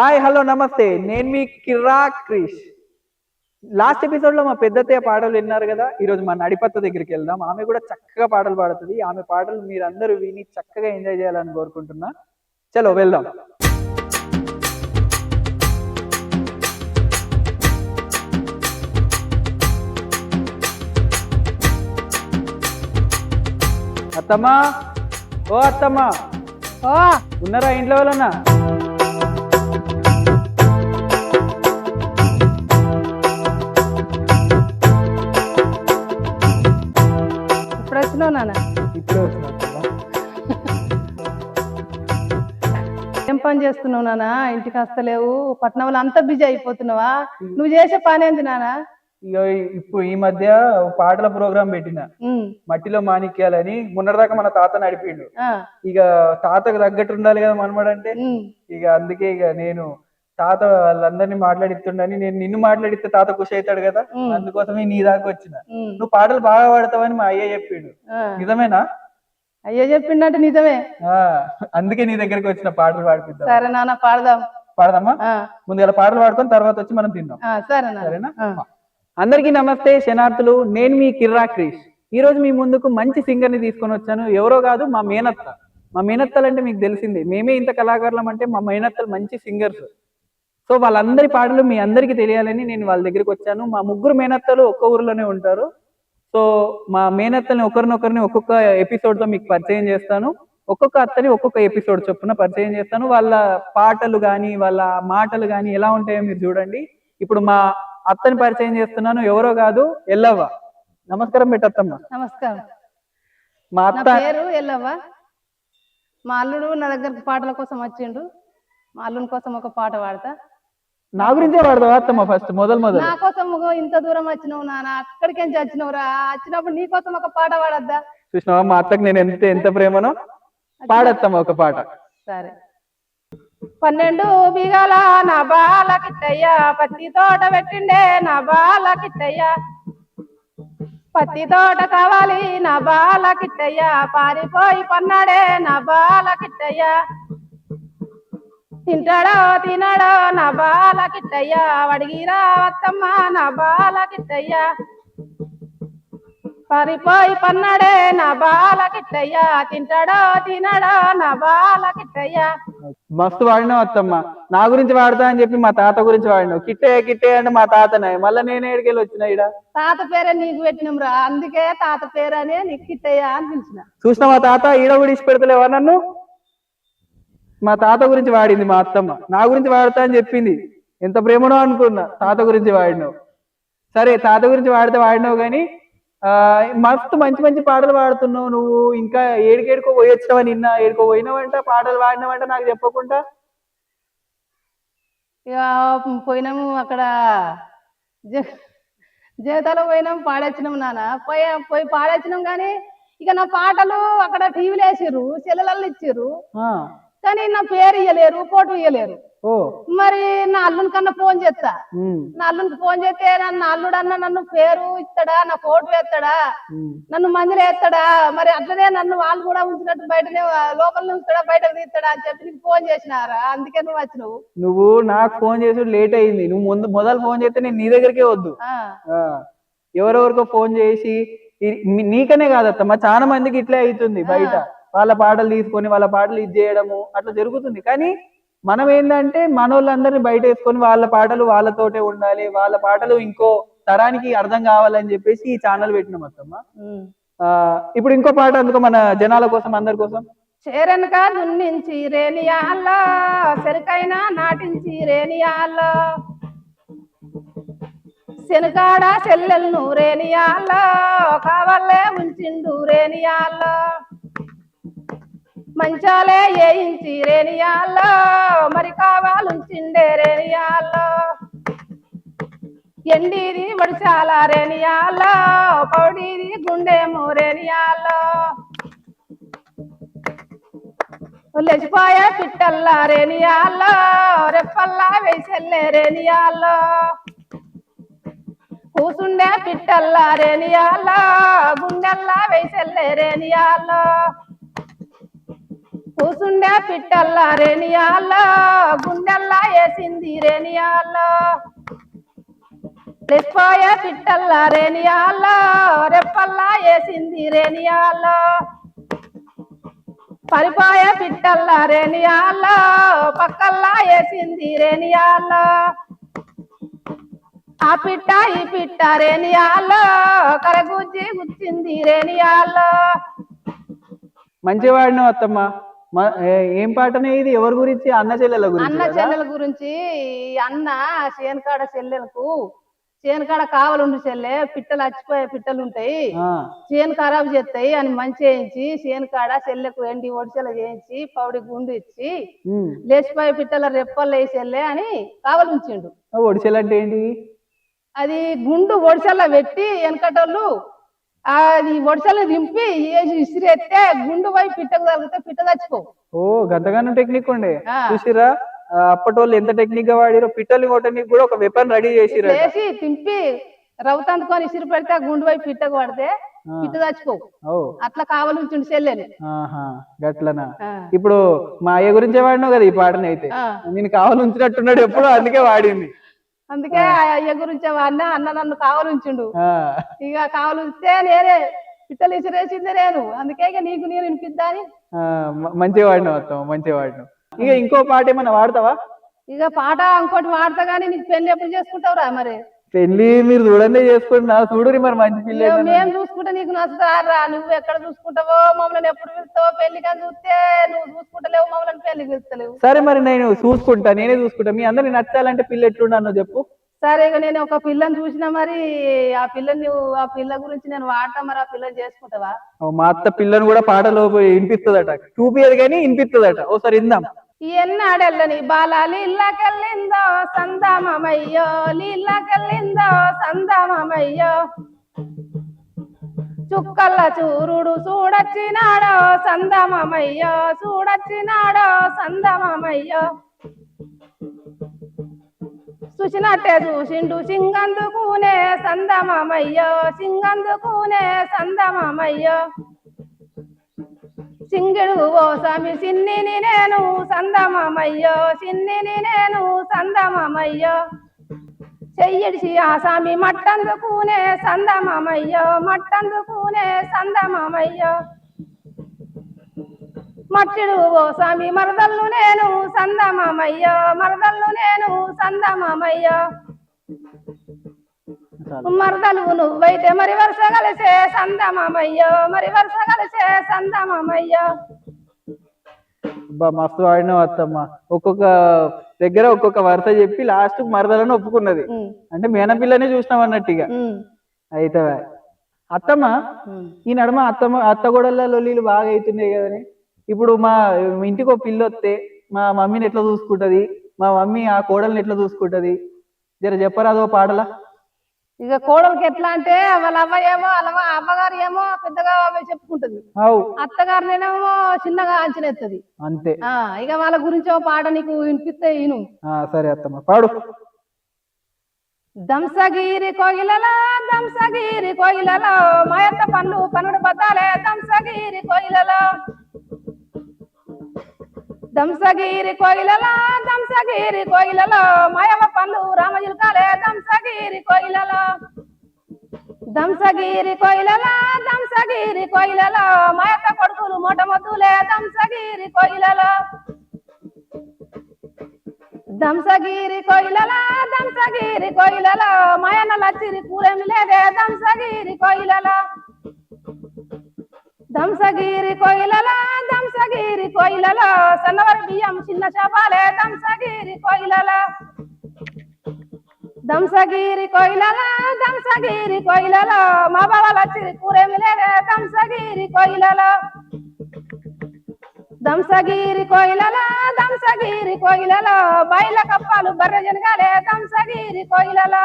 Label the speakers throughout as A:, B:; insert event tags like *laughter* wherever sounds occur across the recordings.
A: Hi hello నమస్తే. నేను మీ కిరా Krish. Last ఎపిసోడ్లో మా పెద్దతయ్య పాటలు విన్నారు కదా ఈ రోజు మా నడిపత్త దగ్గరికి వెళ్దాం. ఆమె కూడా చక్కగా పాటలు పాడుతుంది. ఆమె పాటలు మీరందరూ విని చక్కగా ఎంజాయ్ చేయాలని కోరుకుంటున్నా. చలో వెళ్దాం. అత్తమ్మా ఓ అత్తమ్మా. ఉన్నారా ఇంట్లో వాళ్ళన్నా?
B: వచ్చినావు నాన్న.
A: ఇప్పుడే.
B: ఏం పని చేస్తున్నావు నాన్న? ఇంటికి వస్తలేవు. పట్నంలో అంతా బిజీ అయిపోతున్నావా? నువ్వు చేసే పని ఏంది నాన్న?
A: ఇప్పుడు ఈ మధ్య పాటల ప్రోగ్రామ్ పెట్టిన. మట్టిలో మాణిక్యాలని మొన్నటిదాకా మన తాత నడిపిండు. ఇక తాతకు తగ్గట్టు ఉండాలి కదా మనమడంటే. ఇక అందుకే ఇక నేను తాత వాళ్ళందరినీ మాట్లాడిస్తుండని నేను నిన్ను మాట్లాడితే తాత ఖుషి అవుతాడు కదా. అందుకోసమే నీ దాకా వచ్చిన. నువ్వు పాటలు బాగా పాడతావని మా అయ్య చెప్పిండు. నిజమేనా?
B: అయ్యో చెప్పిండంటే నిజమే.
A: ఆ అందుకే నీ దగ్గరికి వచ్చిన పాటలు పాడిపిద్దాం.
B: సరే నాన్న పాడదాం.
A: పాడదామా?
B: ఆ,
A: ముందు ఇలా పాటలు పాడుకొని తర్వాత వచ్చి మనం తిందాం.
B: నాన్న.
A: సరేనా. అందరికీ నమస్తే శనార్థులు నేను మీ కిర్రా క్రిష్. ఈ రోజు మీ ముందుకు మంచి సింగర్ని తీసుకొని వచ్చాను. ఎవరో కాదు మా మేనత్త. మా మేనత్తలు అంటే మీకు తెలిసిందే. మేమే ఇంత కళాకారులం అంటే మా మేనత్తలు మంచి సింగర్స్. సో వాళ్ళందరి పాటలు మీ అందరికీ తెలియాలని నేను వాళ్ళ దగ్గరికి వచ్చాను. మా ముగ్గురు మేనత్తలు ఒక్క ఊర్లోనే ఉంటారు. సో మా మేనత్తల్ని ఒకరినొకరిని ఒక్కొక్క ఎపిసోడ్తో మీకు పరిచయం చేస్తాను. ఒక్కొక్క అత్తని ఒక్కొక్క ఎపిసోడ్ చొప్పున పరిచయం చేస్తాను. వాళ్ళ పాటలు కానీ వాళ్ళ మాటలు కానీ ఎలా ఉంటాయో మీరు చూడండి. ఇప్పుడు మా అత్తని పరిచయం చేస్తున్నాను. ఎవరో కాదు ఎల్లవ్వ. నమస్కారం పెట్టత్తమ్మ.
B: నమస్కారం.
A: మా అత్త
B: పేరు ఎల్లవ్వ. మా అల్లుడు నా దగ్గరకు పాటల కోసం వచ్చిండు. మా అల్లుని కోసం ఒక పాట పాడతా.
A: నా గురించే పాడతావా అత్తమ్మ ఫస్ట్ మొదలు మొదలు.
B: నా కోసం ఇంత దూరం వచ్చినావు నాన్న అక్కడికేం వచ్చినావురా? వచ్చినప్పుడు నీ కోసం ఒక పాట పాడద్దా?
A: చూసినావా మా అత్తకి నేను ఎంత ఎంత ప్రేమనో? పాడత్తమ్మ ఒక పాట.
B: సరే. పన్నెండు బిగల నా బాల కిట్టయ్య పత్తి తోట పెట్టిండే నా బాల కిట్టయ్య. పత్తి తోట కావాలి నా బాల కిట్టయ్య పారిపోయి పన్నాడే నా బాల కిట్టయ్య. తింటాడో తినడో నా బాల కిట్టయ్య వడిగిరా వత్తమ్మ నా బాల కిట్టయ్య పారిపోయి పన్నాడే నా బాల కిట్టయ్య తింటాడో తినడో నా బాల కిట్టయ్య
A: మస్తు వాడినావు అత్తమ్మ. నా గురించి వాడతా అని చెప్పి మా తాత గురించి వాడినావు. కిట్టే కిట్టే అంటే మా తాతనే. మళ్ళీ నేను ఏడికెళ్ళి వచ్చిన ఈడ?
B: తాత పేరే నీకు పెట్టినాం రా. అందుకే తాత పేరనే నీకు కిట్టయ్య అని పిలిచిన.
A: చూసిన మా తాత? ఈడ కూడా ఇచ్చి పెడతలేవా నన్ను? మా తాత గురించి వాడింది మా అత్తమ్మ. నా గురించి వాడతా అని చెప్పింది. ఎంత ప్రేమనో అనుకున్నా. తాత గురించి వాడినావు. సరే తాత గురించి వాడితే వాడినావు కానీ ఆ మస్తు మంచి మంచి పాటలు పాడుతున్నావు. నువ్వు ఇంకా ఏడికేడుకో పోయి వచ్చినావా నిన్న? ఏడుకో పోయినావంట? పాటలు పాడినావంట నాకు చెప్పకుండా?
B: ఇక పోయినాము అక్కడ. జీవితాలు పోయినాం పాడొచ్చినాం నాన్న. పోయి పోయి పాడొచ్చినాం కానీ ఇక నా పాటలు అక్కడ టీవీలో వేసిర్రు సెల్లులలో ఇచ్చిర్రు.
A: ఆ,
B: కానీ నా పేరు ఇయ్యలేరు ఫోటో ఇయ్యలేరు.
A: ఓ.
B: మరి నా అల్లుని కన్నా ఫోన్ చేస్తా. నా అల్లునికి ఫోన్ చేస్తే నన్ను అల్లుడు అన్న నన్ను పేరు ఇస్తాడా నా ఫోటో వేస్తాడా. నన్ను మందిలో వేస్తాడా మరి అట్లనే నన్ను వాళ్ళు కూడా ఉంచినట్టు బయటనే లోపల ఉంచుతాడా బయటకు తీస్తాడా అని చెప్పి నీకు ఫోన్ చేసినారా? అందుకే నువ్వు వచ్చినావు.
A: నువ్వు నాకు ఫోన్ చేసి లేట్ అయింది. నువ్వు ముందు మొదలు ఫోన్ చేస్తే నేను నీ దగ్గరికే వద్దు. ఎవరెవరికో ఫోన్ చేసి నీకనే కాదత్తమ్మా చాలా మందికి ఇట్లే అవుతుంది బయట. వాళ్ళ పాటలు తీసుకొని వాళ్ళ పాటలు ఇది చేయడము అట్లా జరుగుతుంది. కానీ మనం ఏంటంటే మన వాళ్ళందరినీ బయట వేసుకొని వాళ్ళ పాటలు వాళ్ళతోటే ఉండాలి వాళ్ళ పాటలు ఇంకో తరానికి అర్థం కావాలని చెప్పేసి ఈ ఛానల్ పెట్టినాం అత్తమ్మ. ఇప్పుడు ఇంకో పాట అందుకో మన జనాల కోసం అందరి కోసం.
B: చేరనక దున్నించి రేనియాల్లో చెరుకైనా నాటించి రేనియాల్లో శనకాడ చెల్లెలను రేనియాల్లో కావాలే ఉంచిండు రేనియాల్లో మంచాలే వేయించి రేనియాల్లో మరి కావాలుంచిండే రేనియాల్లో ఎండిది మడిచాల రేనియాల్లో పౌడిది గుండెము రేనియాల్లో లేచిపోయే పిట్టల్లా రేనియాల్లో రెప్పల్లా వేసెల్లే రేనియాల్లో కూసుండే పిట్టల్లా రేనియాల్లో గుండెల్లా వేసెల్లే రేనియాల్లో కూసుండే పిట్టల్లా రేనియాల్లో గుండెల్లా వేసింది రేనియాల్లో రెప్పాయ పిట్టల్లా రేనియాల్లో రెప్పల్లా వేసింది రేనియాల్లో పరిపాయ పిట్టల్లా రేనియాల్లో పక్కల్లా వేసింది రేనియాల్లో ఆ పిట్ట ఈ పిట్ట రేనియాల్లో కరగుజ్జి గుచ్చింది రేనియాల్లో
A: మంచివాడిని అత్తమ్మ. ఏ- పాటనే ఇది? ఎవరి గురించి? అన్న చెల్లెల గురించి
B: అన్న? చెల్లెల గురించి అన్న చేనుకాడ చెల్లెలకు చేనుకాడ కావాలండు చెల్లె పిట్టలు చచ్చిపోయే పిట్టలు ఉంటాయి చేను ఖరాబ్ చేస్తాయి అని మంచి చేయించి చేను కాడ చెల్లెకు ఎండి ఒడిచెల చేయించి పౌడి గుండు ఇచ్చి. లేచిపోయే పిట్టల రెప్పలు వేసి చెల్లె అని కావాలి ఉంచిండు
A: ఏంటి
B: అది గుండు ఒడిసెల్లో పెట్టి వెనకటోళ్ళు అది ఒడిసెలు దింపి ఇసిరేస్తే గుండు పోయి పిట్టకు తగిలితే పిట్ట చచ్చిపో.
A: ఓ గంతగానం టెక్నిక్ ఉండే. చూసిరా అప్పటోళ్ళు ఎంత టెక్నిక్గా వాడిరో పిట్టల్ని కొట్టడానికి కూడా ఒక వెపన్ రెడీ చేసిరా
B: వేసి తింపి రవ్వ అందుకొని ఇసిరి పెడితే గుండు పోయి పిట్టకు పడితే పిట్ట చచ్చిపో.
A: ఓ.
B: అట్లా కావాలి ఉంచుండు చెల్లెని
A: గట్లనా. ఇప్పుడు మా అయ్య గురించే వాడినావు కదా ఈ పాటని అయితే. నేను కావాలి ఉంచినట్టున్నాడు ఎప్పుడు అందుకే వాడింది.
B: అందుకే ఆ. అయ్య గురించి అన్న అన్న నన్ను కావాలి ఉంచుండు
A: ఆ,
B: ఇక కావాలి ఉంచితే నేనే పిట్టలు ఇసిరేసింది నేను. అందుకే ఇక నీకు నేను వినిపిద్దా అని.
A: ఆ, మ- మంచిగా వాడినావు అత్తమ్మ మంచిగా వాడినావు ఇక ఇంకో పాట ఏమన్నా వాడతావా?
B: ఇక పాట ఇంకోటి వాడతా గానీ నీకు పెళ్ళి ఎప్పుడు చేసుకుంటావురా మరి?
A: పెళ్ళి మీరు చూడండి చేసుకుంటున్నా చూడురి మరి మంచి పిల్ల.
B: మేము చూసుకుంటే నీకు నచ్చుతారా నువ్వు ఎక్కడ చూసుకుంటావో మమ్మల్ని ఎప్పుడు పిలుస్తావో పెళ్ళికి అని చూస్తే నువ్వు చూసుకుంటలేవు మమ్మల్ని పెళ్ళికి పిలుస్తలేవు.
A: సరే మరి నేను చూసుకుంటా నేనే చూసుకుంటా. మీ అందరికి నచ్చాలంటే పిల్ల ఎట్లున్నానో చెప్పు.
B: సరే ఇక నేను ఒక పిల్లని చూసినా మరి ఆ పిల్లని నువ్వు ఆ పిల్ల గురించి నేను వాడతా మరి ఆ పిల్లని చేసుకుంటావా?
A: మా అత్త పిల్లని కూడా పాటలో వినిపిస్తుందట. చూపియదు కానీ వినిపిస్తుందట. ఓసారి ఇందాం
B: ఎన్నాడెల్లని బాలాలి ఇళ్ళకెళ్ళిందో సందామయ్యో నీళ్ళకెళ్ళిందో సందామయ్యో చుక్కల్ల చూరుడు చూడొచ్చినాడో సందమయ్యో చూడొచ్చినాడో సందమయ్యో చూసినట్టే చూసిండు సింగందుకునే సందమయ్యో సింగందుకునే సందమయ్యో సింగిడు ఓ స్వామి సిన్నిని నేను సందమయ్యో సిన్నిని నేను సందమయ్యో చెయ్యడిసి ఆ స్వామి మట్టందుకునే సందమయ్యో మట్టందుకునే సందమయ్యో మట్టిడు ఓ స్వామి మరదల్లు నేను సందమయ్యో మరదల్లు నేను సందమయ్యో మరదలు నువ్వైతే మరి వరుస కలిసే సందమయ్యో మరి వరుస కలిసే సందమయ్యో
A: అబ్బా మస్తు వాడినావు అత్తమ్మ. ఒక్కొక్క దగ్గర ఒక్కొక్క వరుస చెప్పి లాస్ట్ మరదలను ఒప్పుకున్నది. అంటే మేనపిల్లనే చూసినాం అన్నట్టు ఇక. అయితే అత్తమ్మ ఈ నడుమ అత్తమ్మ అత్తగొడల లొల్లీలు బాగా అవుతున్నాయి కదని. ఇప్పుడు మా ఇంటికి ఒక పిల్ల వస్తే మా మమ్మీని ఎట్లా చూసుకుంటది? మా మమ్మీ ఆ కోడల్ని ఎట్లా చూసుకుంటది? జర చెప్పరాదో పాటలా?
B: ఇక కోడలికి ఎట్లా అంటే వాళ్ళ అవ్వ ఏమో వాళ్ళ అవ్వ- అవ్వగారు ఏమో పెద్దగా ఆమె చెప్పుకుంటది. అత్తగారినేమో చిన్నగా అంచనెత్తది.
A: అంతే.
B: ఆ ఇక వాళ్ళ గురించి పాట నీకు వినిపిస్తే ఈను
A: సరే అత్తమ్మ పాడు.
B: దంసగిరి కోయిలలో దంసగిరి కోయిలలో మాయత్త పన్ను పన్నుడు బద్దాలే దంసగిరి కోయిలలో. దంసగిరి కోయిలలో దంసగిరి కోయిలలో మాయవ పనులు రామజిల్కాలే దంసగిరి కోయిలలో. దంసగిరి కోయిలలో దంసగిరి కోయిలలో మాయక కొడుకులు మొట్టమొద్దులే దంసగిరి కోయిలలో. దంసగిరి కోయిలలో దంసగిరి కోయిలలో మాయన లచ్చిరి కూరేమి లేదే దంసగిరి కోయిలలో. దంసగిరి కోయిలలో దంసగిరి కోయిలలో సన్నవరి బియ్యం చిన్న చేపాలే దంసగిరి కోయిలలో. దంసగిరి కోయిలలో దంసగిరి కోయిలలో మా బావ చిరి కూరేమి లేదే దంసగిరి కోయిలలో. దంసగిరి కోయిలలో దంసగిరి కోయిలలో బయల కప్పాలు బర్రె జనగాలే దంసగిరి కోయిలలో.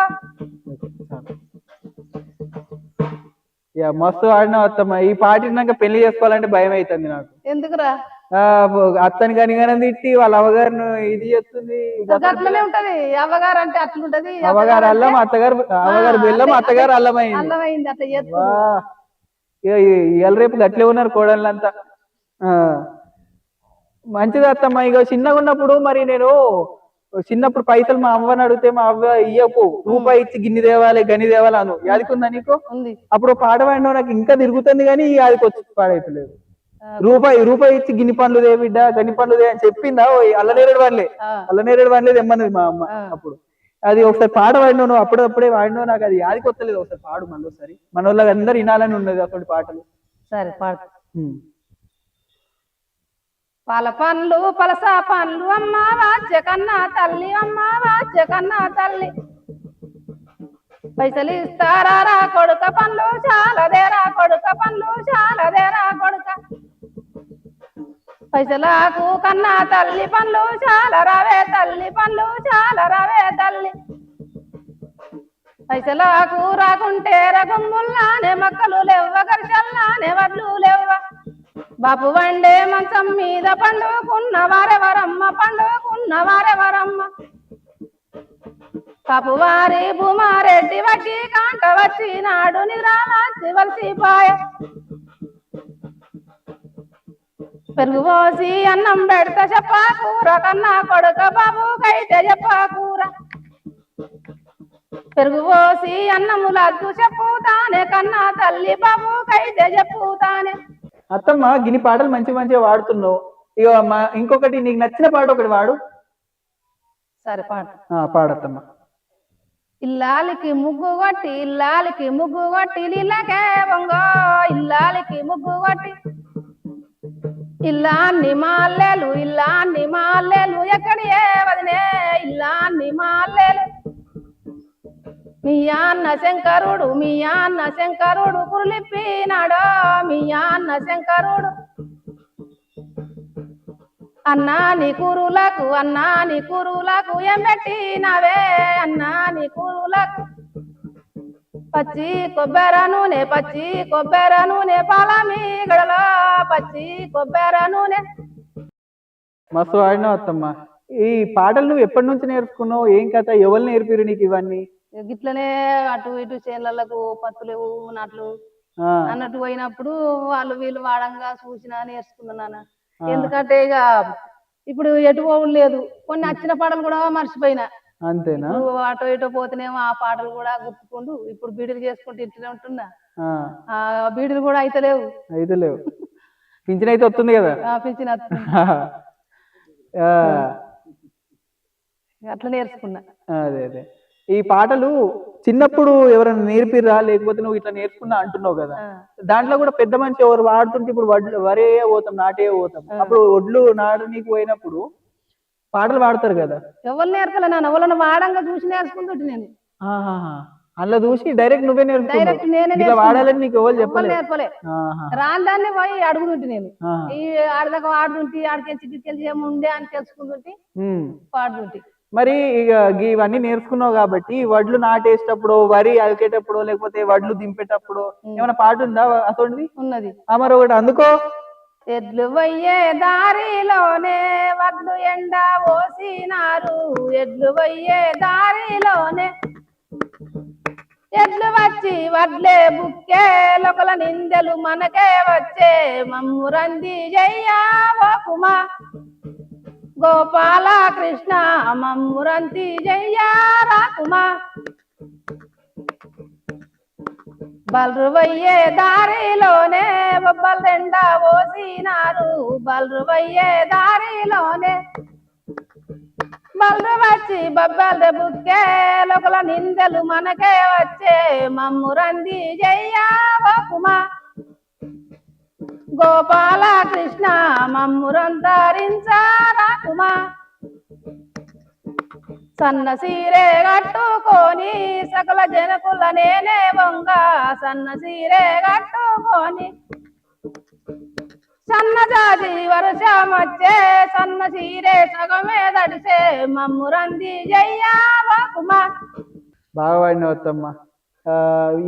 A: ఇక మస్తు ఆడినావు అత్తమ్మ. ఈ పాట విన్నాక పెళ్ళి చేసుకోవాలంటే భయం అవుతుంది నాకు.
B: ఎందుకురా?
A: అత్తని కనిగానే తిట్టి వాళ్ళ అవగారిని ఇది చేస్తుంది
B: అట్లనే ఉంటది. అవ్వగారు అంటే అట్లుంటది.
A: అవగారు అల్లం అత్తగారు అవగారు బెల్లం అత్తగారు అల్లం అయింది
B: అల్లమైంది అట్లా చేస్తూ
A: వా ఇక ఇవాళ రేపు గట్లే ఉన్నారు కోడళ్ళంతా. ఆ. మంచిది అత్తమ్మ. ఇక చిన్నగా ఉన్నప్పుడు మరి నేను చిన్నప్పుడు పైసలు మా అవ్వని అడిగితే మా అవ్వ ఇయ్యకు రూపాయి ఇచ్చి గిన్ని తేవాలి గని తేవాలి అను. యాదికుందా నీకు? అప్పుడు పాట పాడిన నాకు ఇంకా తిరుగుతుంది కానీ యాదికి వచ్చి పాడైతలేదు రూపాయి రూపాయి ఇచ్చి గిన్ని పనులు దే బిడ్డ గని పనులు దే అని చెప్పిందా? ఓ అల్లనేరేడు వాళ్ళే అల్లనేరేడు వాళ్ళే తెమ్మన్నది మా అమ్మ. అప్పుడు. అది ఒకసారి పాట పాడినావు నువ్వు అప్పుడప్పుడే పాడినావు నాకు అది యాదికి వస్తలేదు. ఒకసారి పాడు మళ్ళీ ఒకసారి మన వాళ్ళకి అందరు వినాలని ఉన్నది అటువంటి పాటలు.
B: సరే పాడు. పాల పండ్లు పలస పండ్లు అమ్మ వాచ్య కన్నా తల్లి అమ్మ వాచ్య కన్నా తల్లి. పైసలు ఇస్తారా రా కొడుక పండ్లు చాలదేరా కొడుక పండ్లు చాలదేరా కొడుక. పైసలకు కన్నా తల్లి పండ్లు చాలా రవే తల్లి పండ్లు చాలా రవే తల్లి. పైసలకు రాకుంటే రకముల్లానే మక్కలు లేవ్వ గరిచల్లానే వడ్లు లేవ్వ. బాపు వండే మంచం మీద పండుకున్న వారెవరమ్మ? పండుకున్న వారెవరమ్మ? పాపు వారి భూమారెడ్డి వడ్డీ కాంట వచ్చినాడు నిద్రాలాచి వలసిపాయ పెరుగు పోసి అన్నం పెడతా చెప్పా కూర కన్నా కొడుక బాబు కైతే చెప్పా కూర. పెరుగు పోసి అన్నము లద్దు చెప్పుతానే కన్నా తల్లి బాబు కైతే చెప్పుతానే
A: అత్తమ్మ గిని పాటలు మంచి మంచిగా వాడుతున్నావు. ఇక మా ఇంకొకటి నీకు నచ్చిన పాట ఒకటి వాడు.
B: సరే పాట
A: పాడత్తమ్మ
B: ఇల్లాలికి ముగ్గు కొట్టి ఇల్లాలికి ముగ్గు కొట్టి నీళ్ళకే వంగో. ఇల్లాలికి ముగ్గు కొట్టి. ఇల్లాన్ని మాల్లెలు ఇల్లాన్ని మాల్లెలు ఎక్కడి ఏ వదినే? ఇల్లాన్ని మాల్లెలు. మీ అన్న శంకరుడు మీ అన్న శంకరుడు కురులిప్పినాడో మీ అన్న శంకరుడు. అన్నా నీ కూరులకు అన్నా నీ కూరులకు ఏం పెట్టినవే? అన్నా నీ పచ్చి కొబ్బెర నూనె పచ్చి కొబ్బెర నూనె పాలమీ మీగడలో పచ్చి కొబ్బెర నూనె.
A: మస్తు వాడినావు అత్తమ్మ. ఈ పాటలు నువ్వు ఎప్పటి నుంచి నేర్చుకున్నావు? ఏం కథ? ఎవరు నేర్పిరు నీకు ఇవన్నీ?
B: గిట్లనే అటు ఇటు చేనులకు పత్తులు నాట్లు అన్నట్టు పోయినప్పుడు వాళ్ళు వీళ్ళు వాడంగా చూసినా నేర్చుకున్నా నాన్న.
A: ఆ.
B: ఎందుకంటే ఇక ఇప్పుడు ఎటు లేదు. కొన్ని నచ్చిన పాటలు కూడా మర్చిపోయినా.
A: అంతేనా?
B: అటో ఇటో పోతేనేమో ఆ పాటలు కూడా గుర్తుకుంటూ ఇప్పుడు బీడీలు చేసుకుంటూ ఇంటనే ఉంటున్నా.
A: ఆ,
B: బీడీలు కూడా అయితలేవు
A: అయితే లేవు. పింఛన్ అయితే వస్తుంది కదా?
B: ఆ, *laughs* అట్లా నేర్చుకున్నా.
A: అదే అదే. ఈ పాటలు చిన్నప్పుడు ఎవరైనా నేర్పిర్రా? లేకపోతే నువ్వు ఇట్లా నేర్చుకున్నా అంటున్నావు కదా. దాంట్లో కూడా పెద్ద మనిషి ఎవరు వాడుతుంటే ఇప్పుడు వడ్లు వరే పోతాం నాటే పోతాం. అప్పుడు ఒడ్లు నాడనీకి పోయినప్పుడు పాటలు పాడతారు కదా.
B: ఎవరు నేర్పలే నాన్న? ఎవరిని వాడంగా చూసి నేర్చుకుంటుంటే నేను.
A: అందులో చూసి డైరెక్ట్ నువ్వే
B: డైరెక్ట్ నేనే.
A: వాడాలని నీకు ఎవరు
B: ఎవరు
A: చెప్పలేదు?
B: నేర్పలే.
A: ఆహా.
B: రాని దాన్ని పోయి అడుగుతుంటే నేను. ఈ ఆడదాకా ఆడుతుంటే ఆడికెళ్ళి గిడికెళ్ళి ఏముండే అని తెలుసుకుంటుంటే. పాడుతుంటే.
A: మరి ఇక ఇవన్నీ నేర్చుకున్నావు కాబట్టి వడ్లు నాటేసేటప్పుడు వరి అలికేటప్పుడు లేకపోతే వడ్లు దింపేటప్పుడు ఏమైనా పాట ఉందా అసలు
B: ఉన్నది.
A: మరి ఒకటి అందుకో.
B: ఎడ్లు పోయే దారిలోనే వడ్లు ఎండ పోసినారు. ఎడ్లు పోయే దారిలోనే ఎడ్లు వచ్చి వడ్లే బుక్కే. లోకల నిందెలు మనకే వచ్చే. మమ్మురంది జయ్యా ఓ కుమా. గోపాల కృష్ణ మమ్మురంతి జయ్యా రాకుమా. బల్రు దారిలోనే బొబ్బలు రెండా పోసినారు బల్రువయ్యే దారిలోనే బల్రు వచ్చి బొబ్బలు బుక్కే లోకల నిందలు మనకే వచ్చే. మమ్మురంది జయ్యా బాకుమా గోపాల కృష్ణ మమ్మురంతరించారాకుమా సన్న సీరే కట్టుకొని సకల జనకుల నేనే వంగ సన్న సీరే కట్టుకొని సన్న జాతి వర్షం సన్న సీరే సగమే దడిసే మమ్మురంది జయ్యా బాకుమా
A: బాగా వాడినావు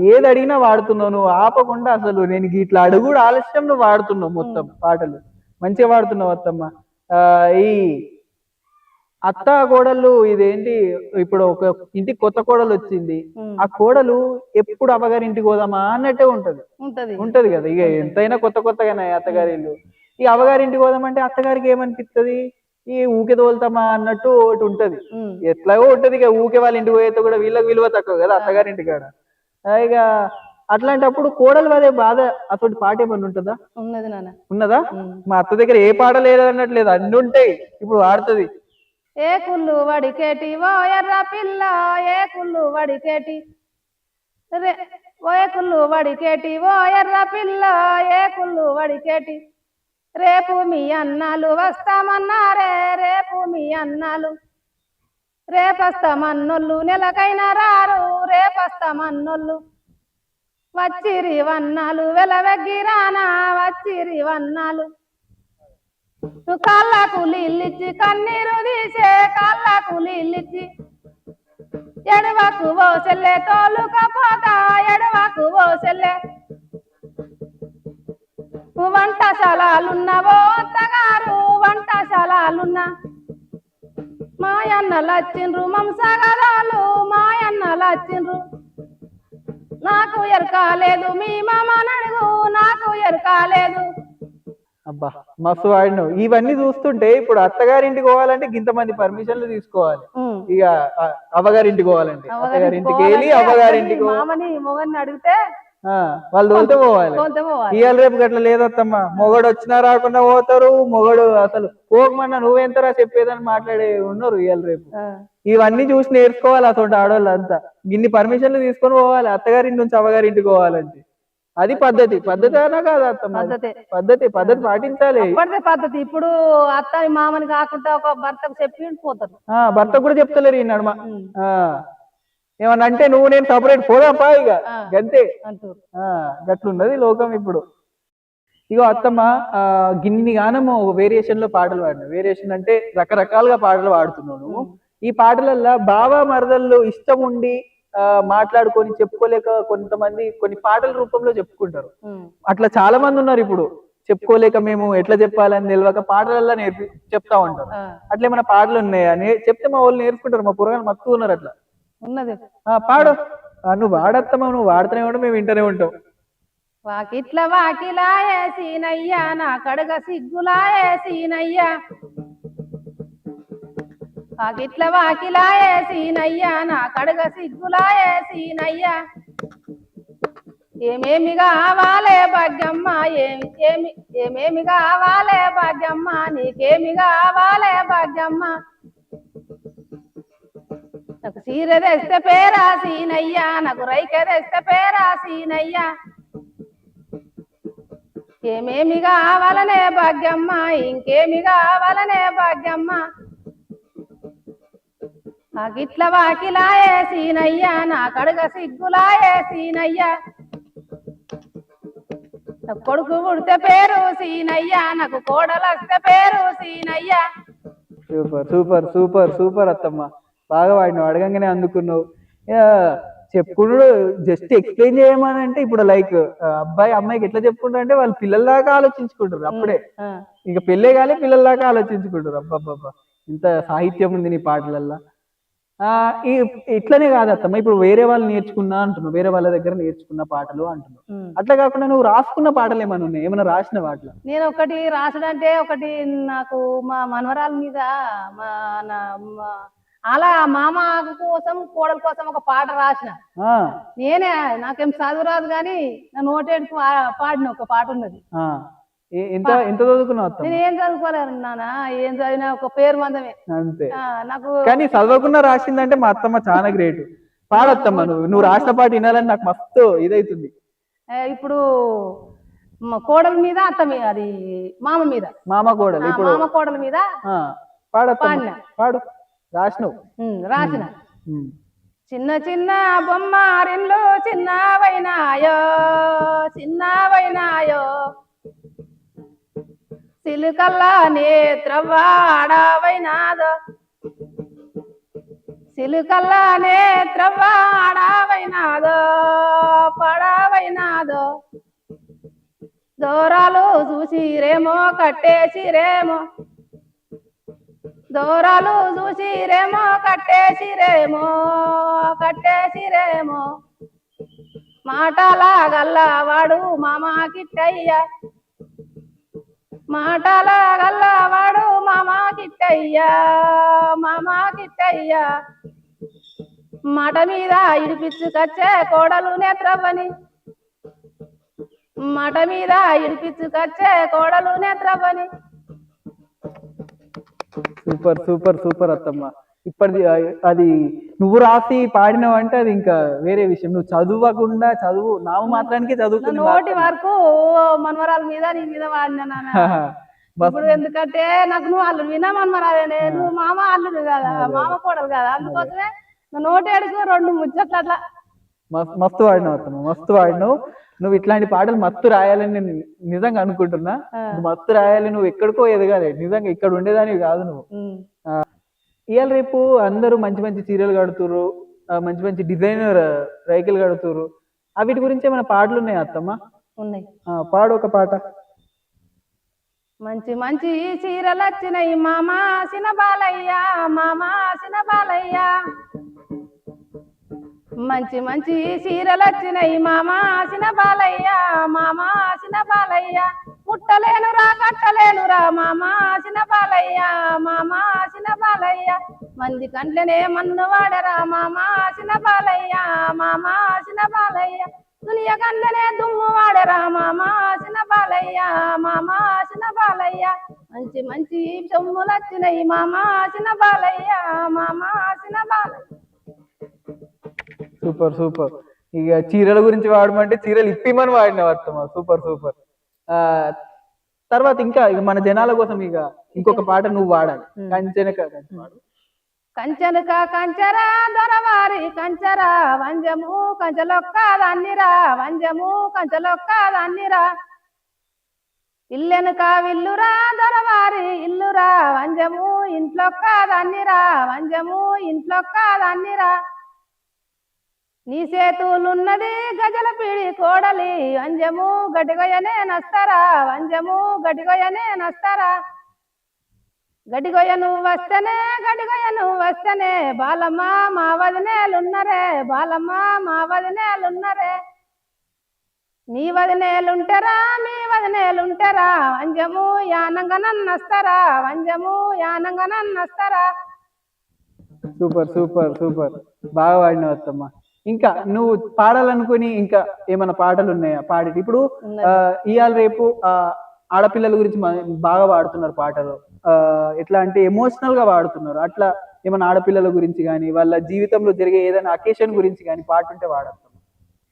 A: ఏది అడిగినా వాడుతున్నావు నువ్వు ఆపకుండా అసలు నేను ఇట్లా అడుగుడు ఆలస్యం నువ్వు వాడుతున్నావు మొత్తం పాటలు. మంచిగా వాడుతున్నావు అత్తమ్మ. ఆ, ఈ అత్త కోడలు ఇదేంటి ఇప్పుడు ఒక ఇంటికి కొత్త కోడలు వచ్చింది. ఆ కోడలు ఎప్పుడు అవ్వగారి ఇంటికి పోదామా అన్నట్టే ఉంటది.
B: ఉంటది.
A: కదా ఇక ఎంతైనా కొత్త కొత్తగానే అత్తగారి ఇల్లు. ఈ అవ్వగారింటికి పోదామంటే అత్తగారికి ఏమనిపిస్తుంది ఈ ఊకే తోలుతామా అన్నట్టు ఒకటి ఉంటది. ఎట్లాగో ఉంటది ఇక ఊకే వాళ్ళ ఇంటికి పోయేతో కూడా వీళ్ళకి విలువ తక్కువ కదా అత్తగారింటి కాడ ఇక అట్లాంటప్పుడు కోడలు అదే బాధ అటువంటి పాట ఏమన్నా ఉంటుందా?
B: ఉన్నది నాన్న.
A: ఉన్నదా. మా అత్త దగ్గర ఏ పాట లేదు అన్నట్లేదు అన్ని ఉంటాయి. ఇప్పుడు వాడుతుంది
B: ఏ కుళ్ళు వడికేటి ఓ ఎర్ర పిల్ల ఏ కుళ్ళు వడికేటి? రే ఓ ఏ కుళ్ళు వడికేటి ఓ ఎర్ర పిల్ల ఏ కుళ్ళు వడికేటి? రేపు మీ అన్నాలు వస్తామన్నారే రేపు మీ అన్నాలు. రేపస్తామన్నోళ్ళు నెలకైనా రారు రేపస్తామన్నోళ్ళు వచ్చిరి వన్నాలు వెలవెగ్గిరానా వచ్చిరి వన్నాలు. నువ్వు లిల్లిచ్చి కన్నీరు తీసే కళ్ళకు లిల్లిచ్చి. ఎడవకు ఓ సెల్లె తోలుకపోతా ఎడవకు ఓ సెల్లె. వంటశాలాలున్నవో అత్తగారు వంటశాలాలున్నా మాయన్నలు వచ్చిండ్రు మంసగదాలు మాయన్నలు వచ్చిండ్రు నాకు ఎరకాలేదు మీ మామ నడుగు నాకు ఎరకాలేదు
A: అబ్బా మస్తు వాడినావు. ఇవన్నీ చూస్తుంటే ఇప్పుడు అత్తగారింటికి పోవాలంటే ఇంతమంది పర్మిషన్లు తీసుకోవాలి. ఇక అవ్వగారింటికి పోవాలంటే. అత్తగారింటికి వెళ్ళి అవ్వగారింటికి
B: మామని మొగన్ని అడిగితే
A: వాళ్ళు తోలితే పోవాలి. ఇవాళ రేపు గట్ల లేదత్తమ్మా. మొగడు వచ్చినా రాకుండా పోతారు మొగడు అసలు పోకమన్నా నువ్వెంతరా చెప్పేదని మాట్లాడే ఉన్నారు ఇవాళ రేపు.
B: ఆ,
A: ఇవన్నీ చూసి నేర్చుకోవాలి అతోటి ఆడవాళ్ళు అంతా ఇన్ని పర్మిషన్లు తీసుకొని పోవాలి అత్తగారింటి నుంచి అవ్వగారింటికి పోవాలంటే. అది పద్ధతి. పద్ధతి అనా కాదా అత్తమ్మ. అది?
B: పద్ధతే.
A: పద్ధతి పద్ధతి పాటించాలి.
B: పద్ధతి. ఇప్పుడు అత్తని మామని కాకుండా ఒక భర్తకు చెప్పి పోతారు
A: ఆ భర్త కూడా చెప్తలేరు ఈ నడుమ. ఏమన్నా అంటే నువ్వు నేను సపరేట్ పోదాంపా ఇక. గంతే. గట్లున్నది లోకం ఇప్పుడు. ఇగో అత్తమ్మ గిన్ని గానము వేరియేషన్లో పాటలు పాడినావు. వేరియేషన్ అంటే రకరకాలుగా పాటలు పాడుతున్నావు నువ్వు. ఈ పాటలల్లో బావ మరదళ్ళు ఇష్టం ఉండి ఆ, మాట్లాడుకొని చెప్పుకోలేక కొంతమంది కొన్ని పాటల రూపంలో చెప్పుకుంటారు. అట్లా చాలా మంది ఉన్నారు ఇప్పుడు. చెప్పుకోలేక మేము ఎట్లా చెప్పాలని తెలియక పాటలల్లో నేర్పి చెప్తా ఉంటారు.
B: ఆ,
A: అట్లా ఏమైనా పాటలు ఉన్నాయా? చెప్తే మా వాళ్ళు నేర్చుకుంటారు. మా పురగాలు మత్తు ఉన్నారు అట్లా.
B: ఉన్నది.
A: ఆ, పాడు. నువ్వు వాడత్తమ్మా నువ్వు వాడుతూనే ఉంటావు మేము వింటూనే ఉంటాం.
B: వాకిట్ల వాకిలాయే సీనయ్యా నా కడగ సిగ్గులాయే సీనయ్యా. వాకిట్ల వాకిలాయే సీనయ్యా నా కడగ సిగ్గులాయే సీనయ్యా. ఏమేమి కావాలే భాగ్యమ్మ ఏమి ఏమి ఏమేమి కావాలే భాగ్యమ్మ నీకేమి కావాలే భాగ్యమ్మ. నాకు చీర తెస్తే పేరా సీనయ్యా నాకు రైక తెస్తే పేరా సీనయ్యా. ఏమేమి కావాలనే భాగ్యమ్మ ఇంకేమి కావాలనే భాగ్యమ్మ. నాకిట్ల వాకిలాయే సీనయ్యా నా కడుగ సిగ్గులాయే సీనయ్యా. నాకు కొడుకు పుడితే పేరు సీనయ్యా నాకు కోడలు వస్తే పేరు సీనయ్యా.
A: సూపర్ సూపర్ సూపర్ సూపర్ అత్తమ్మ. బాగా వాడినావు అడగంగానే అందుకున్నావు. చెప్పుకున్నాడు జస్ట్ ఎక్స్ప్లెయిన్ చేయమని అంటే ఇప్పుడు లైక్ అబ్బాయి అమ్మాయికి ఎట్లా చెప్పుకుంటారు అంటే వాళ్ళు పిల్లల దాకా ఆలోచించుకుంటారు అప్పుడే. ఇక పెళ్ళే కాలే పిల్లల దాకా ఆలోచించుకుంటారు అబ్బాబ్బా ఇంత సాహిత్యం ఉంది నీ పాటలల్లో. ఆ ఈ ఇట్లనే కాదు అత్తమ్మ ఇప్పుడు వేరే వాళ్ళు నేర్చుకున్నా అంటున్నావు వేరే వాళ్ళ దగ్గర నేర్చుకున్న పాటలు అంటున్నావు. అట్లా కాకుండా నువ్వు రాసుకున్న పాటలు ఏమైనా ఉన్నాయి? ఏమైనా రాసిన వాటిలో
B: నేను ఒకటి రాసుడంటే ఒకటి నాకు మా మనవరాల మీద మా నా- మా- అలా మామ కోసం కోడల కోసం ఒక పాట రాసిన. నేనే నాకేం చదువు రాదు కానీ నా నోటేడుకు పా- పాడిన ఒక పాట ఉన్నది.
A: ఎంత ఎంత చదువుకున్నావు
B: నేను ఏం చదువుకోలేను నాన్న ఏం చదివినా ఒక పేరు మందమే.
A: అంతే.
B: నాకు
A: కానీ చదవకుండా రాసిందంటే మా అత్తమ్మ చాలా గ్రేట్. పాడత్తమ్మ నువ్వు. నువ్వు రాసిన పాట వినాలని నాకు మస్తు ఇదైతుంది.
B: ఇప్పుడు కోడల మీద అత్త మీద అది మామ మీద.
A: మామ కోడలు
B: మామ కోడల మీద పాడినా.
A: పాడు. రాసినవు.
B: రాసిన. చిన్న చిన్న బొమ్మారిన్లు చిన్నవైనాయో చిన్నవైనాయో. సిలుకల్లా నేత్రవాడవైనాదో సిలుకల్లా నేత్రవాడవైనాదో పడవైనాదో. దూరాలు చూసిరేమో కట్టేసిరేమో. దూరాలు చూసిరేమో కట్టేసిరేమో కట్టేసిరేమో. మాటలా గల్లవాడు మామా కిట్టయ్య మాటల గల్లవాడు మామా కిట్టయ్య మామా కిట్టయ్య మాట మీద ఇడిపించుకొచ్చే కోడలు నేత్రవ్వని. మాట మీద ఇడిపించుకొచ్చే కోడలు నేత్రవ్వని.
A: సూపర్ సూపర్ సూపర్ అత్తమ్మ. ఇప్పటిది అది నువ్వు రాసి పాడినావు అంటే అది ఇంకా వేరే విషయం. నువ్వు చదవకుండా చదువు నామ మాత్రానికి
B: నా
A: చదువుకుని
B: నోటి వరకు మనవరాల మీద నీ మీద వాడినా ఇప్పుడు ఎందుకంటే నాకు నువ్వు అల్లుడు వినా మనమరాలేనే నువ్వు మామ అల్లుడు కదా మామ కోడలు కదా. అందుకోసమే నోటి అడుగు రెండు ముచ్చట్లు అట్లా
A: మస్తు మస్తు వాడినావు అత్తమ్మ మస్తు వాడినావు. నువ్వు ఇట్లాంటి పాటలు మస్తు రాయాలని నేను నిజంగా అనుకుంటున్నా. మస్తు రాయాలి నువ్వు ఎక్కడికో ఎదగాలి నిజంగా ఇక్కడ ఉండేదానివి కాదు నువ్వు. ఇవాళ రేపు అందరూ మంచి మంచి చీరలు కడుతుర్రు ఆ, మంచి మంచి డిజైనర్ రైకులు కడుతుర్రు. ఆ వీటి గురించి ఏమైనా పాటలు ఉన్నాయా అత్తమ్మ?
B: ఉన్నాయి.
A: పాడు ఒక పాట.
B: మంచి మంచి చీరలు వచ్చినాయి మామ సిన బాలయ్య మామ సిన బాలయ్య మంచి మంచి చీరలు వచ్చినాయి మామా సిన బాలయ్య మామా సిన బాలయ్య ముట్టలేనురా కట్టలేనురా మామా సిన బాలయ్య మామా సిన బాలయ్య మంది కంట్లనే మన్ను వాడరా మామా సిన బాలయ్య మామా సిన బాలయ్య దునియ కండ్లనే దుమ్ము వాడరా మామా సిన బాలయ్య మామా సిన బాలయ్య మంచి మంచి సొమ్ములు వచ్చినాయి మామా సిన బాలయ్య మామా సిన బాలయ్య
A: సూపర్ సూపర్. ఇక చీరల గురించి వాడమంటే చీరలు ఇప్పిమని వాడినావు అత్తమ్మ సూపర్ సూపర్. ఆ తర్వాత ఇంకా ఇక మన జనాల కోసం ఇక ఇంకొక పాట నువ్వు వాడాలి. కంచెనక
B: కంచెనుక కంచరా దొరవారి కంచరా వంజము కంచెలొక్క దాన్నిరా వంజము కంచెలొక్క దాన్నిరా. ఇల్లెనుక విల్లురా దొరవారి ఇల్లురా వంజము ఇంట్లొక్క దాన్నిరా వంజము ఇంట్లొక్క దాన్నిరా. నీ సేతులున్నది గజల పీడి కోడలి వంజము గటిగొయ్యనే నస్తారా వంజము గటిగొయ్యనే నస్తారా. గడిగొయ్య నువ్వు వస్తేనే గడిగొయ్య నువ్వు వస్తేనే బాలమ్మ మా వదినేలున్నరే బాలమ్మ మా వదినేలున్నరే మీ వదినేలుంటారా మీ వదినేలుంటారా వంజము యానంగా నన్నస్తారా వంజము యానంగా నన్నస్తారా
A: సూపర్ సూపర్ సూపర్. బాగా వాడినావు ఇంకా నువ్వు పాడాలనుకుని ఇంకా ఏమైనా పాటలు ఉన్నాయా. పాడి ఇప్పుడు ఇవాళ రేపు ఆడపిల్లల గురించి బాగా వాడుతున్నారు పాటలు. ఎట్లా అంటే ఎమోషనల్గా వాడుతున్నారు అట్లా ఏమైనా ఆడపిల్లల గురించి కానీ వాళ్ళ జీవితంలో జరిగే ఏదైనా అకేషన్ గురించి కానీ పాట ఉంటే వాడతాం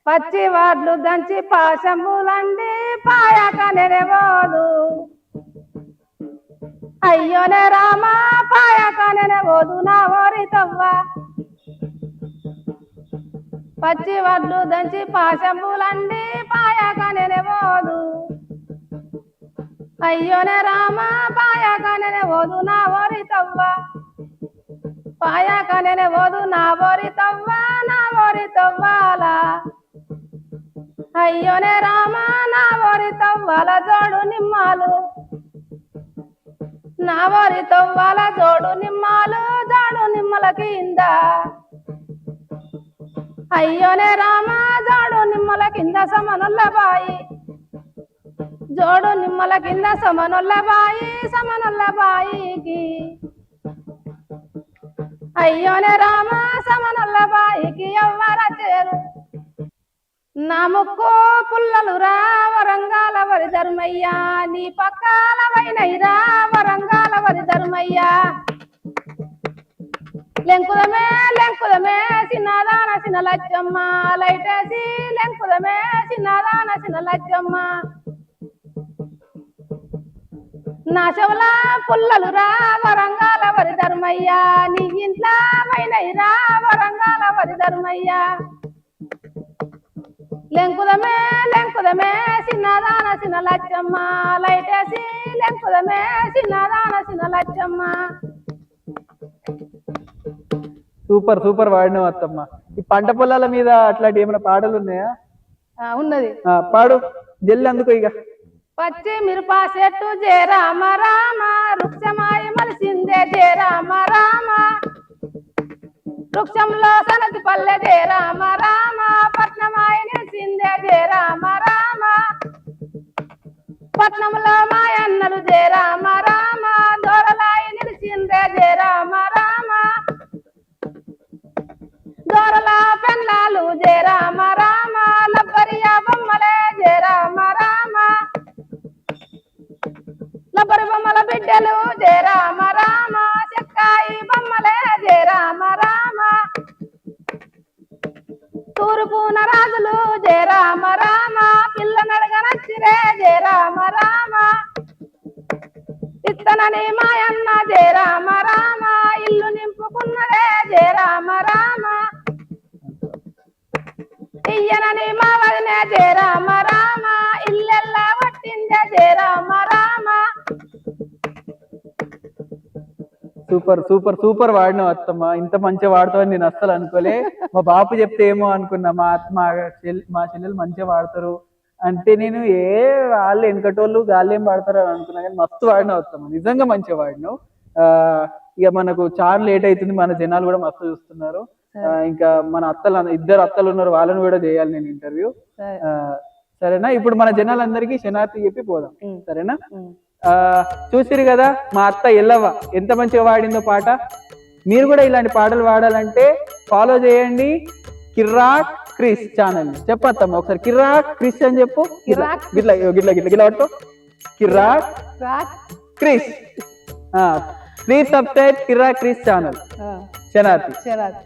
B: పచ్చి వాడ్లు దంచి పాశంబులండి పాయాక నెనెవోదు అయ్యోనే రామా పాయాక నెనెవోదు నా ఓరి తవ్వ. పచ్చి వడ్లు దంచి పాశంబులండి పాయాక నెనెవోదు అయ్యోనే రామ పాయాక నెనెవోదు నా ఓరి తవ్వ. పాయాక నెనెవోదు నా ఓరి తవ్వ నా ఓరి తవ్వాల. అయ్యోనే రామ నా ఓరి తవ్వాల జోడు నిమ్మాలు. నా ఓరి తవ్వాల జోడు నిమ్మాలు జోడు నిమ్మల కింద అయ్యోనే రామ జోడు నిమ్మల కింద సమనుల్ల బాయి. జోడు నిమ్మల కింద సమనుల్ల బాయి సమనుల్ల బాయికి. అయ్యోనే రామా సమనుల్ల బాయికి ఎవ్వర చేరు. నా ముక్కు పుల్లలు రా వరంగాల వరి ధర్మయ్యా. నీ పక్కాల వైనైరా వరంగాల వరి ధర్మయ్యా. లెంకుదమే లెంకుదమే చిన్నదాన చిన్న లచ్చమ్మ లైటేసి లెంకుదమే చిన్నదాన చిన్న లచ్చమ్మ నా చెవుల పుల్లలు రా వరంగాల వరి ధర్మయ్యా. నీ ఇంట్లో మైనయి రా వరంగాల వరి ధర్మయ్యా. లెంకుదమే లెంకుదమే చిన్నదాన చిన్న లచ్చమ్మ లైటేసి లెంకుదమే చిన్నదాన చిన్న లచ్చమ్మ
A: సూపర్ సూపర్ వాడినావు అత్తమ్మ. ఈ పంట పొలాల మీద అట్లాంటి ఏమైనా పాటలు ఉన్నాయా?
B: ఆ, ఉన్నది.
A: ఆ, పాడు. జల్లి అందుకో ఇక.
B: పచ్చి మిరపా చెట్టు జే రామ రామ వృక్షమాయి మలిసిందే జే రామ రామ. వృక్షంలో సనతి పల్లె జే రామ రామ పట్నమాయి నిలిసిందే జే రామ రామ. పట్నంలో మాయన్నలు జయ రామ రామ దొరలాయి నిలిచిందే జయ రామ రామ. దొరల పెళ్ళాలు జయ రామ రామ లబ్బరియా బొమ్మలే జయ రామ రామ. లబ్బరి బొమ్మల బిడ్డలు. జయ రామ రామ. చెక్కాయి బొమ్మలే. జయ రామ రామ. తూర్పున రాజులు. జయ రామ రామ. పిల్ల నడగ నచ్చిరే జయ రామ రామ. ఇత్తనని మాయన్న. జయ రామ రామ. ఇల్లు నింపుకున్నదే. జయ రామ రామ. ఇయ్యనని మా జయ రామ రామ ఇల్లెల్లా పట్టిందే Jaya Rama. Rama
A: super super super వాడినావు అత్తమ్మ. ఇంత మంచిగా వాడతావని నేను అస్సలు అనుకోలే. మా బాపు చెప్తే ఏమో అనుకున్నా మా అత్త మా మా చెల్లెలు మంచిగా వాడతారు అంటే నేను ఏ వాళ్ళు వెనకటోళ్ళు గాళ్ళు ఏం వాడతారు అని అనుకున్నా కానీ మస్తు వాడినావు అత్తమ్మ. నిజంగా మంచిగా వాడినావు. ఇక మనకు చాలా లేట్ అవుతుంది మన జనాలు కూడా మస్తు చూస్తున్నారు. ఇంకా మన అత్తలు ఇద్దరు అత్తలు ఉన్నారు వాళ్ళని కూడా చేయాలి నేను ఇంటర్వ్యూ సరేనా? ఇప్పుడు మన జనాలందరికీ శనార్థి చెప్పి పోదాం. సరేనా? ఆ చూసిరు కదా మా అత్త ఎల్లవ్వ ఎంత మంచిగా వాడిందో పాట. మీరు కూడా ఇలాంటి పాటలు వాడాలంటే ఫాలో చేయండి. కిర్రాక్ క్రిస్ ఛానల్ చెప్పత్తమ్మ ఒకసారి కిర్రాక్ క్రిస్ అని చెప్పు.
B: కిర్రాక్
A: గిట్ల గిట్ల గిట్ల గిట్ల పట్టుకో. Kirrak
B: rock
A: Kris. Please subscribe Kirrak Kris channel శనార్థి.
B: శరాత్